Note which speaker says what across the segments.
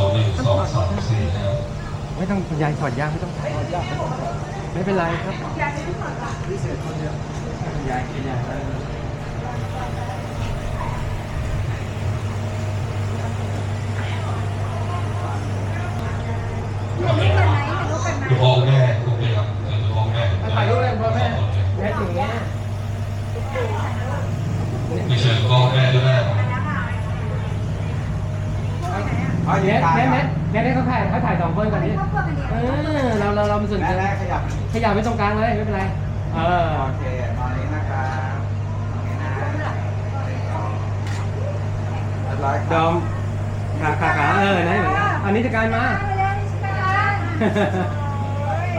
Speaker 1: ต้องคุณยายถอดยางไม่ต้องถอดยางไม่เป็นไรครับคุณยายคุณยาย
Speaker 2: คุณพ่อคุณแม่คุณแม่ครับคุณพ่อคุณแม่
Speaker 1: ถ่ายรูปเลยพ่อแม่แม่ถึงเนี้ย
Speaker 2: มีเชิญคุณพ่อคุณแม่ด้วยนะครับ
Speaker 1: เอา แม่แม่แม่แม่แม่เขาถ่ายเขาถ่ายสองคนก่อนดิเออเราเราเราไม่สนใจ
Speaker 3: แม่ขยับ
Speaker 1: ขยับไปตรงกลางเลยไม่เป็นไรเออ
Speaker 3: โอเคตอนนี้นะครับตรงนี้นะหนึ่งสองเรียบร้อยค
Speaker 1: ด
Speaker 3: รั
Speaker 1: อบมขาขาขาเออนะเหมือนกันอันนี้จะการมา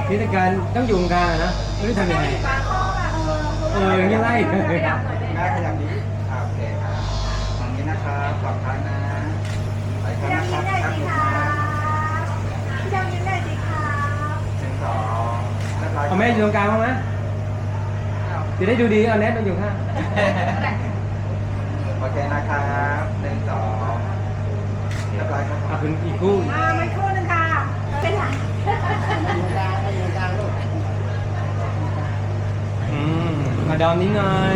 Speaker 1: นิตการต้องอยู่ตรงกลางอะนะไม่รู้ทำยังไงเอออย่างนี้ไล่
Speaker 3: แม่ขยับนี้อ่าโอเคครับตรงนี้นะครับสองครั้งนะ ไปครั้งนะครับครับผมหนึ่งสองเรียบร้อย
Speaker 1: เอาแม่อยู่ตรงกลางบ้างไหมจะได้ดูดีเอาแนทมาอยู่ข้าง
Speaker 3: โอเคนะครับหนึ่งสองเรียบร้อยครับ
Speaker 1: อะคุณอีกคู่อืมมาดอมนี้หน่อย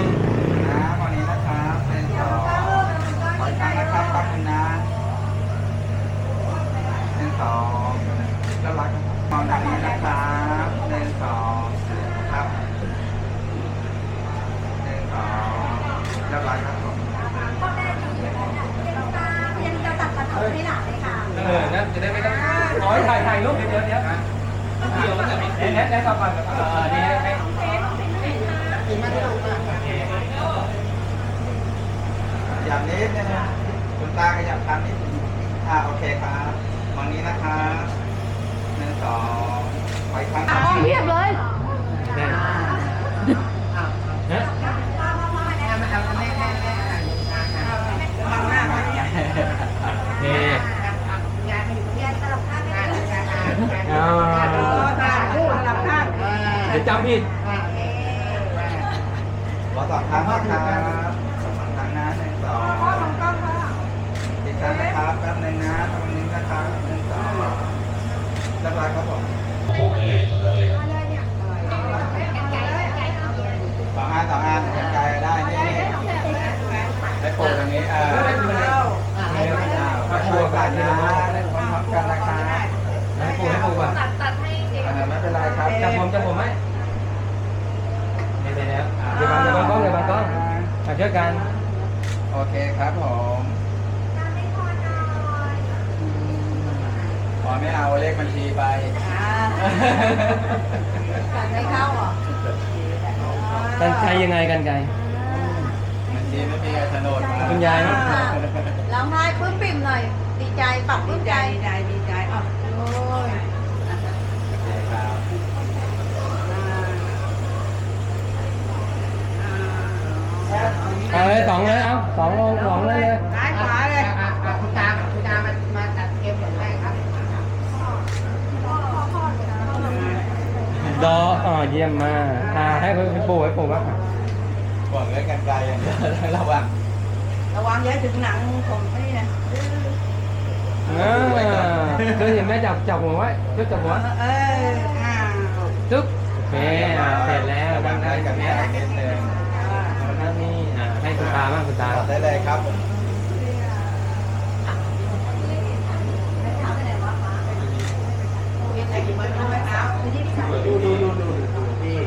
Speaker 3: นะวันนี้นะครับหนึ่งสองขออีกครั้งนะครับขอบคุณนะหนึ่ง สองเรียบร้อยครับมองทางนี้นะครับหนึ่งสองครับหนึ่งสองเรียบร้อยครับผม
Speaker 1: เออนะจะได้ไม่ต้องขอให้ถ่ายถ่ายรูปเดี๋ยวเดี๋ยวเดี๋ยวเดี๋ยวมันจะมีแนทแนทต่อก่อนเออนี่ให้
Speaker 3: ขยับนิดนึงคุณตาขยับตามนิดนึงอ่าโอเคครับ มองนี้นะครับหนึ่งสองไปครั้ง
Speaker 4: เพียบเลย
Speaker 1: แน่นะนี่อ่าเดี๋ยวจำผิด
Speaker 3: ขอสองครั้งนะครับสองครั้งนะหนึ่งสองอีกครั้งนะครับแป๊บหนึงนะตรงนี้ นะครับหนึ่งสองเรียบร้อยครับผม
Speaker 2: ผมไม่เลยตอนนั้นเลย
Speaker 3: สองอันสองอันกันไกลได้นี่ได้โปรตรงนี้เออมาช่วยกันนะได้พร้อมกันนะครับ
Speaker 1: ให้ปูให้ปูก่อนตัดตัดให้
Speaker 3: เออไม่เป็นไรครับ
Speaker 1: จับผมจับผมไหมไม่เป็นแล้วเดี๋ยวบังเดี๋ยวบังกล้องเดี๋ยวบังกล้องมาช่วยกัน
Speaker 3: โอเคครับผม ขอไม่เอาเลขบัญชีไป
Speaker 1: กันใจยังไงกันไกล
Speaker 3: บัญชีไม่มีโฉนดมา
Speaker 1: คุณยายมั้ย
Speaker 4: ร้องไห้ปลื้มปิ่มหน่อย ดีใจปรับปลื้มใจ
Speaker 5: ดีใจดีใจอะ
Speaker 4: โอ้ย
Speaker 3: โอเคครับ
Speaker 1: เอาเลยสองเลยเอาสองลงสองเลยเลย
Speaker 5: ซ้ายขวาเลยคุณตาคุณตามามาตัดเกมผมได้ครับ
Speaker 1: ดออ๋อเยี่ยมมากอ่าให้ให้ปูให้ปูบ้าง
Speaker 3: บอกเลยกันไกลอย่างเดียวระวัง
Speaker 5: ระวังอย่าถึงหนังผมนี่นะ
Speaker 1: อ่าเคยเห็นแม่จับจับหัวไว้จุ๊บจับหัว
Speaker 5: เอออ้าว
Speaker 1: จุ๊บโอเคอ่าเสร็จแล้ว
Speaker 3: ระวั
Speaker 1: ดั
Speaker 3: ง
Speaker 1: ง
Speaker 3: ได้
Speaker 1: ได้
Speaker 3: กั
Speaker 1: กั
Speaker 3: บบแม่
Speaker 1: แม่
Speaker 3: นิดนึง
Speaker 1: แล้วนี่อ่าให้คุณตาบ้างคุณตา
Speaker 3: ตอบได้เลยครับ
Speaker 5: ดูดูดูดูดูพี่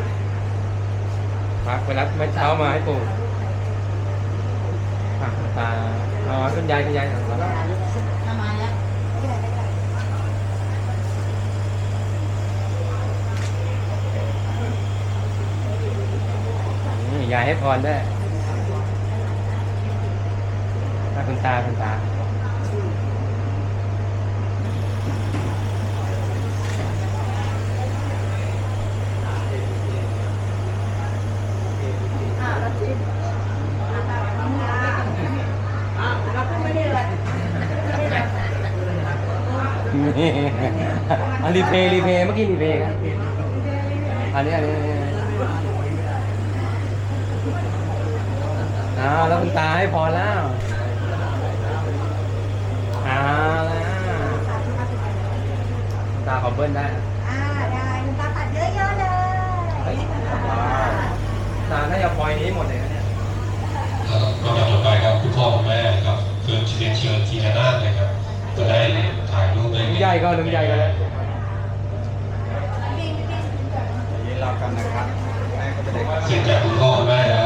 Speaker 1: พักไปรับเมื่อเช้ามาให้ปู่อะตาอ๋อคุณยายคุณยายของเรา
Speaker 4: ทำไมอะ
Speaker 1: อืมยายให้พรได้วยอะคุณตาคุณตา
Speaker 5: ขึ้นไม่ได้เลย
Speaker 1: นี่ อันรีเพย์รีเพย์เมื่อกี้รีเพย์ครับอันนี้อันนี้อันนี้อ้าวแล้วคุณตาให้พรแล้วเอ้าวแล้วคุณตาขอเบิ้ลได้นะ
Speaker 4: อ่าได้คุณตาตัดเยอะๆเลย
Speaker 1: เฮ้ยนานน่าจะพลอยนี้หมดเลยนะเนี่ย
Speaker 2: ครับก็ต่อไปครับคุณพ่อคุณแม่ครับเชิญเชิญเชิญทีละหน้าเลยครับจะได้ถ่ายรูปได้
Speaker 1: ลุงใหญ่ก็ลุงใหญ่ก็เลย
Speaker 3: ยืนรอกันนะครับแม่ก็จะได้
Speaker 2: เสียงจากคุณพ่อคุณแม่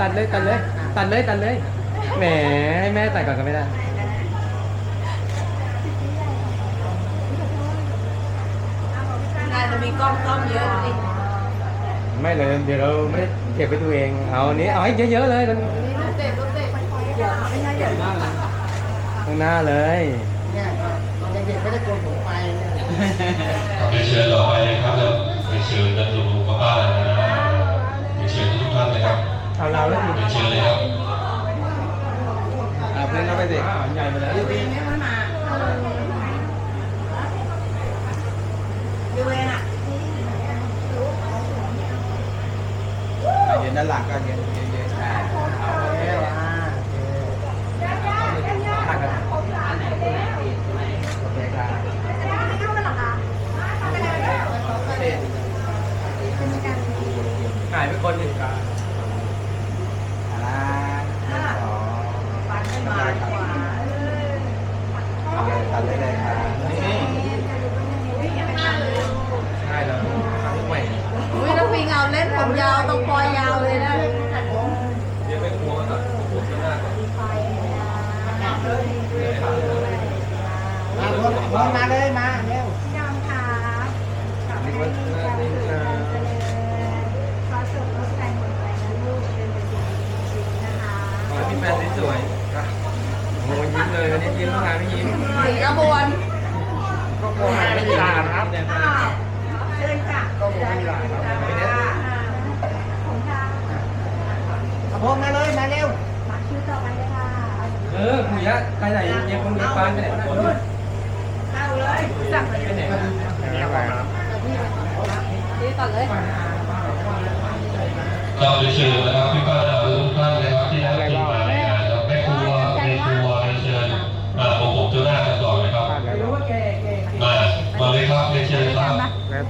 Speaker 2: ตัดกัน
Speaker 4: ตัดเล
Speaker 1: ยตัดเลย ตัดเลยตัดเลย แหมให้แม่ตัดก่อนก็ไม่ได้
Speaker 4: น่าจะมีกล้องกล้องเยอะดิ
Speaker 1: ไม่เลยเดี๋ยวเราไม่ได้เก็บไปตัวเอง เอาอันนี้เอาให้เยอะๆเลยกัน
Speaker 4: รูปเตะรูปเตะเดี๋ยวไม่ใช่เดี๋ยว
Speaker 1: ข้างหน้าเลย
Speaker 5: เนี่ยเด็กๆไม่ได้โกนผมไปเนี่ย
Speaker 2: ครับเรียนเชิญต่อไปนะครับเรียนเชิญนักลุง เอา
Speaker 1: เราแล้ว
Speaker 2: เรียนเชิญเลยครับ
Speaker 3: อ่าเพื่อนเข้าไปสิ
Speaker 1: ใหญ่ไปเลย
Speaker 4: ดูเองอะ
Speaker 3: อ่ายืนด้านหลังก็เยืนเยืนยืนอ่าเอาโอเค
Speaker 1: ถ่ายกัน
Speaker 3: โอเคครับ
Speaker 1: ถ่ายไปคนหนึ่งกัน
Speaker 3: Thank you. บ
Speaker 1: ว
Speaker 4: น
Speaker 1: ก็
Speaker 4: คงไม่
Speaker 1: ได้ครับเชิ
Speaker 4: ญค่ะก็คงไม่ได้ครับผมค่ะ
Speaker 5: ขบวนมาเลยมาเร็ว
Speaker 4: มาคิวต่อไปเลยค่ะ
Speaker 1: เออคุยอะไปไหนเย็บคงเย็บปานไปไหนคน
Speaker 4: เข้าเลยสั่ง
Speaker 1: ไปไหนนี่ต่อ
Speaker 4: เลย
Speaker 2: เราเรียนเชิญนะครับพี่ป้า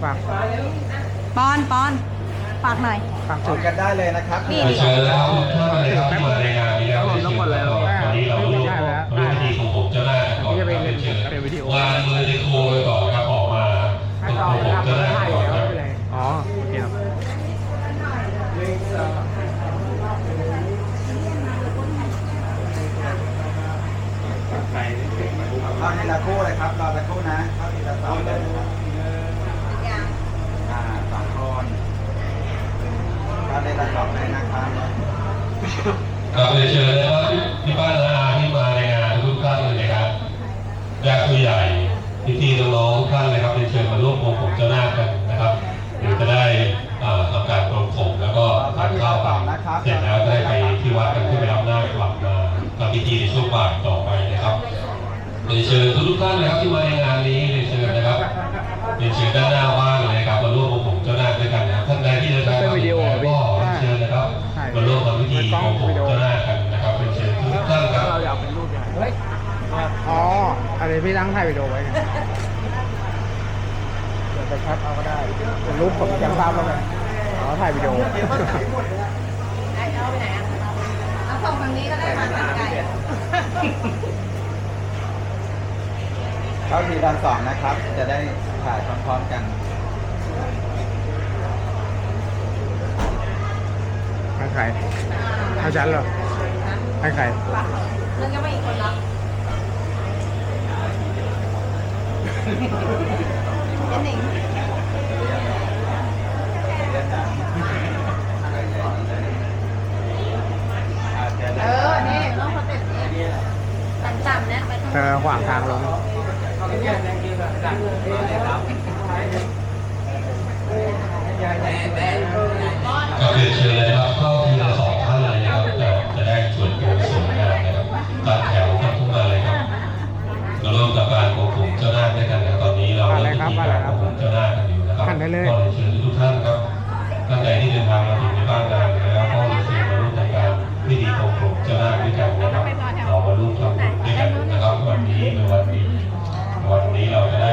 Speaker 4: ปอนปอนฝากหน่อย
Speaker 3: คุยกันได้เลยนะครับ
Speaker 2: เรียนเชิญนะครับทุกท่านเลยครับที่มารายงานนี้แล้วเรียนเชิญครับวันนี้เราร่วมร่วมพิธีของผมเจ้าหน้ากันก่อนครับเรียนเชิญวางมือในครัวไปก่อนครับออกมาของผมเจ้าหน้ากันก่อนครับ
Speaker 1: อ๋อโอเคครับ
Speaker 3: เข้าทีละคู่เลยครับรอสักครู่นะเข้าทีละสองเลย เข้าทีละสองเลยนะครับ
Speaker 2: ครับเรียนเชิญนะครับพี่ป้านาอาที่มารายงานทุกท่านเลยนะครับญาติผู้ใหญ่พี่ๆน้องๆทุกท่านเลยครับเรียนเชิญมาร่วมวงผมเจ้าหน้ากันนะครับเดี๋ยวจะได้อาทำการปรงผมแล้วก็ทานข้าวกันเสร็จแล้วได้ไปที่วัดกันเพื่อไปรับหน้ากลับมาทำพิธีในช่วงบ่ายต่อไปนะครับเรียนเชิญทุกท่านนะครับที่มาในงานนี้เรียนเชิญนะครับเรียนเชิญด้านหน้าว่า ทำพิธีวงผมเจ้าหน้ากันนะครับเรียนเชิญทุกๆท่านครับ
Speaker 1: เราอยากเป็นรูปยังไงเฮ้ย
Speaker 6: อ๋ออะไรพี่ตั้งถ่ายวิดีโอไว้ไงเดี๋ยวไปแคปเอาก็ได้เป็นรูปผมยังภาพแล้วกันอ๋อถ่ายวิดีโอ
Speaker 4: ไอ้เอาไปไหนอะเอาส่งทางนี้ก็ได้ค่ะไก่
Speaker 3: เข้าทีละสองนะครับ จะได้ถ่ายพร้อมๆกัน
Speaker 6: ให้ใคร เห้ฉันเหรอ ให้ใคร
Speaker 4: เอองจะไม่อีกคาเปิดนี่ต้องสเต็ปนี้ต่ำๆนะไป
Speaker 6: เธอขวางทางลง
Speaker 2: ก็เปลี่ยเชิญเลยครับ ส่วยงามสวยงามนะครับตั้แถวกันทุกมาเลยครับเราเริ่มจากการควบคุมเจ้าหน้าด้วยกันนะตอนนี้เราเริ่มมีการควบคุมเจ้าหน้ากันอยู่นะครับ
Speaker 6: ก็เลย
Speaker 2: เชิญทุกท่านครับท่านใดที่เดินทางมาถึงในบ้านนานแล้วก็เชิญมาร่วมในการพิธีควบคุมเจ้าหน้าด้วยกันนะครับเรามาร่วมทำบุญด้วยกันนะครับวันนี้เป็นวันนี้วันนี้เราจะได้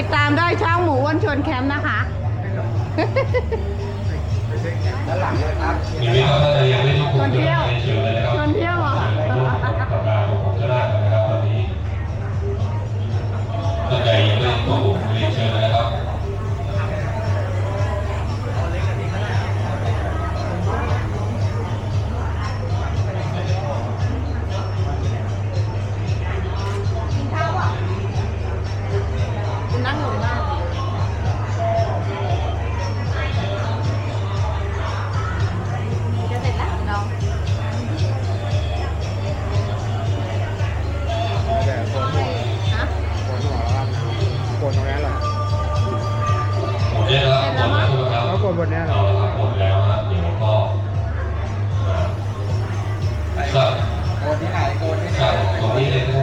Speaker 4: ติดตา
Speaker 6: มได้ช่องหมูอ้ว
Speaker 4: น
Speaker 2: ชวนแคมป์นะคะ อย่างนี้ก็ถ้าจะยั
Speaker 4: ง
Speaker 6: ไม่
Speaker 3: ทุ
Speaker 7: ก
Speaker 2: คนจะได้
Speaker 1: เชิ
Speaker 2: เลยนะครับ
Speaker 3: คนเที่ยวอ
Speaker 2: กัะตอนนี้
Speaker 7: ตั้ง
Speaker 2: ใจไม่
Speaker 7: ต้อ
Speaker 2: ง หมดแล้วนะเดี๋ยวก็ครับง
Speaker 1: โกนที่ไหนโกนที่ไหน
Speaker 2: สั่ตรงนี้เลยก็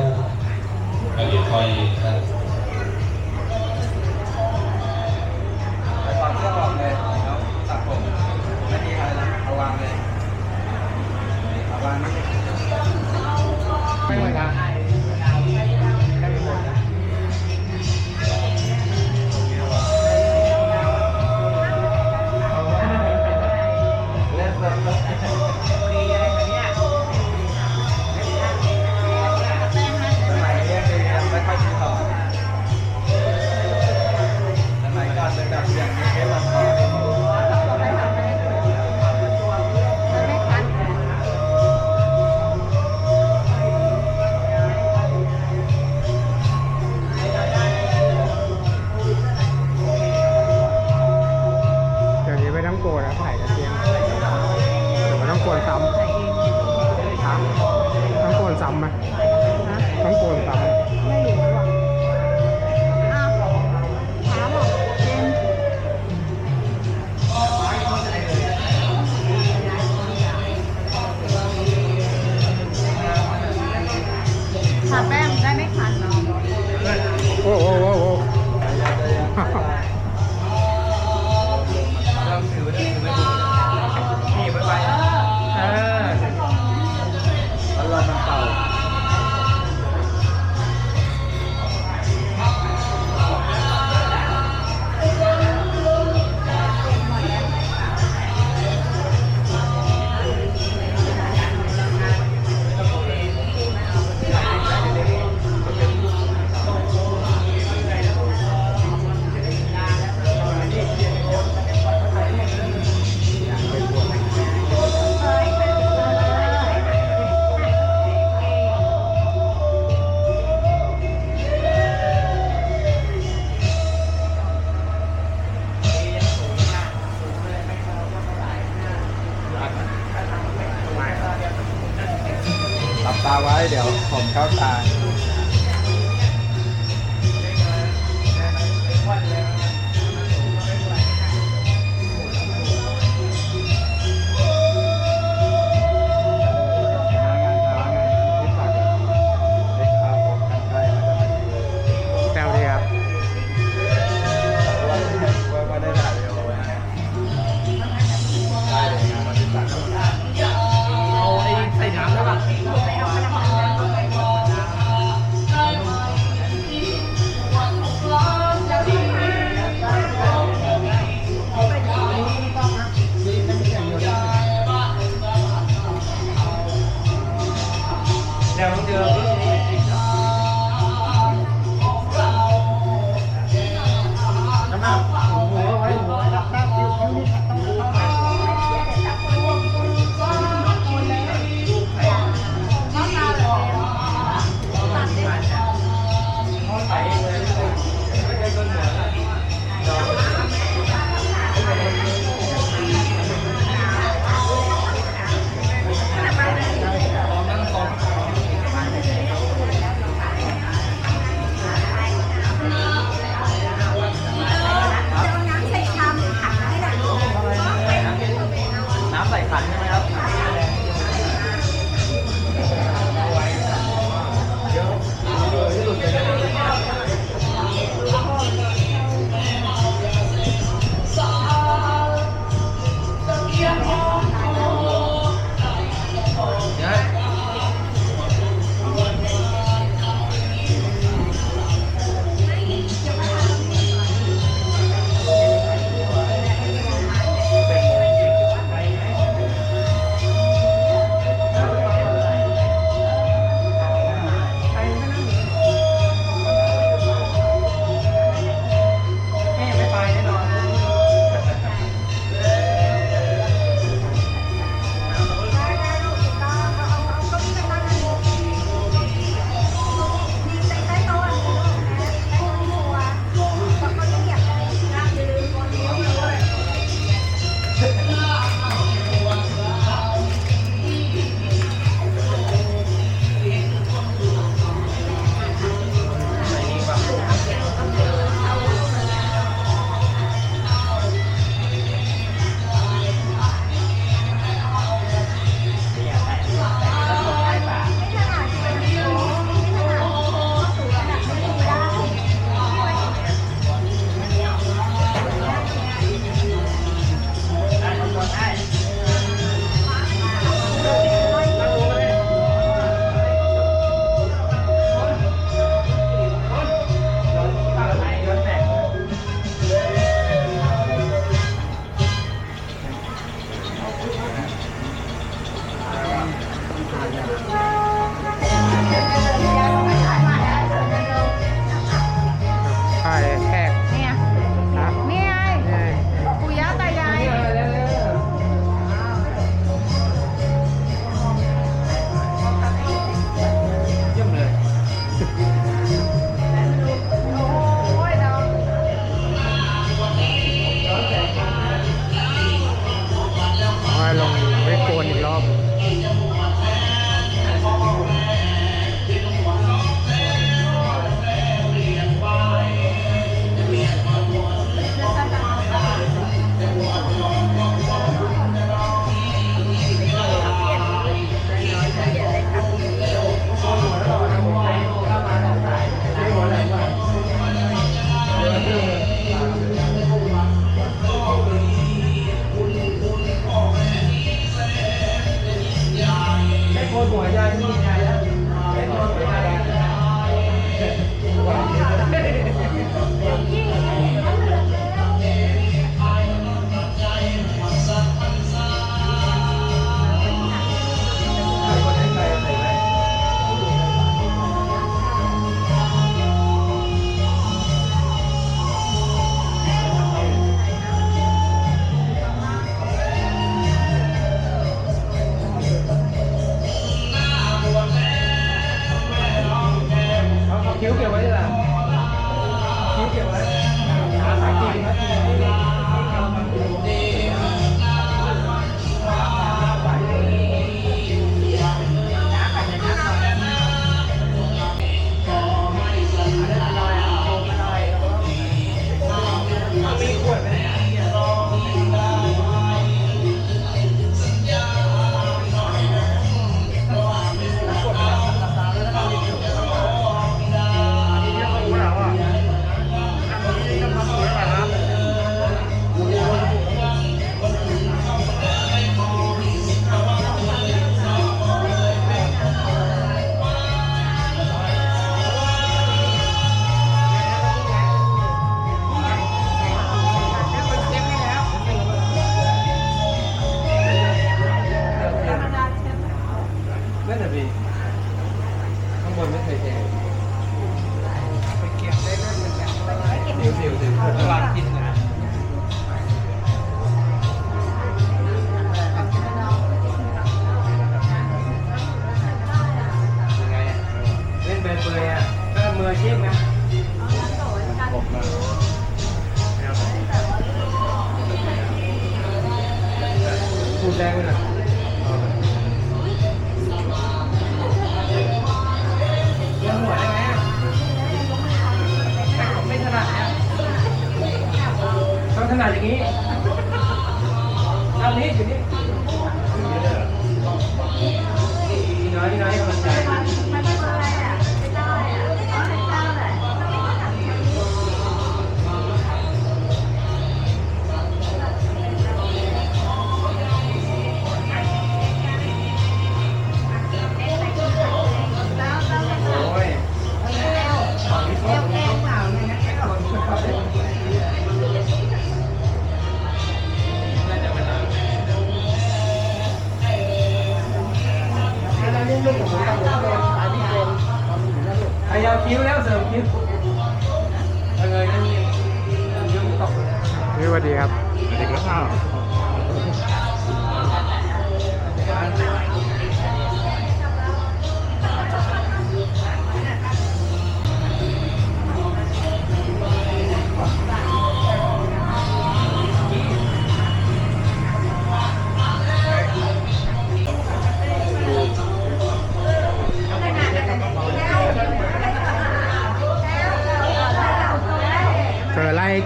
Speaker 2: ได้เดี๋ยวค่อย
Speaker 1: ไปฟังเรื่องเราเลยตัดผมไม่มีอะไรเอาวางเลยเอาวาง
Speaker 7: ไม่
Speaker 1: ไม่เห
Speaker 7: มืน
Speaker 3: กั นั่นน่ะ
Speaker 1: พี่ข้างบนไม่เคยเจอ
Speaker 3: ไปเก็บได้ด้วยเหมือนกันเดี๋ยวเดี๋ยวเดี๋ยวระวังกินนะ
Speaker 1: ยังไงอะเล่นเบย์เบย์อะก็มืออาชีพนะผมมาพูดแรงไปหน่อย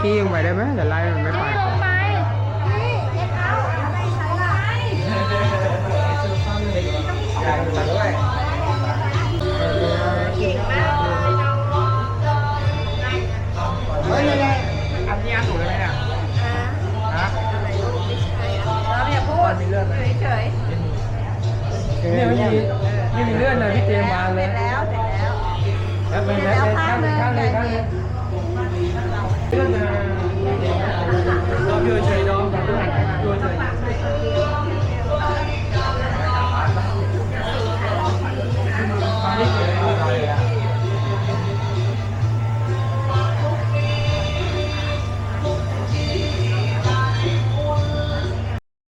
Speaker 1: กี้ลง
Speaker 6: ไปได้ไหมเดี๋ยวไล่มันไม่ไป
Speaker 4: ลงไปนี่เช็ดเอาอะไรใช้ล่ะ
Speaker 3: ยายตัดด้วย
Speaker 6: เฮ้ยอันนี้อันถูกเลยไหมเนี่ยฮะ
Speaker 4: เราอย่าพูดเฉย
Speaker 1: เนี่ยไม่มีไม่มีเลื่อนเลยพี่เจมส์วาง
Speaker 4: ๆ
Speaker 1: เล
Speaker 4: เสร็
Speaker 1: ย
Speaker 4: จแล้วเสร็จแล้ว
Speaker 1: แล้วเป็นแล้วเป็นข้างหนึ่งข้างหนึ่งข้างหนึ่งเลื่อ Yeah.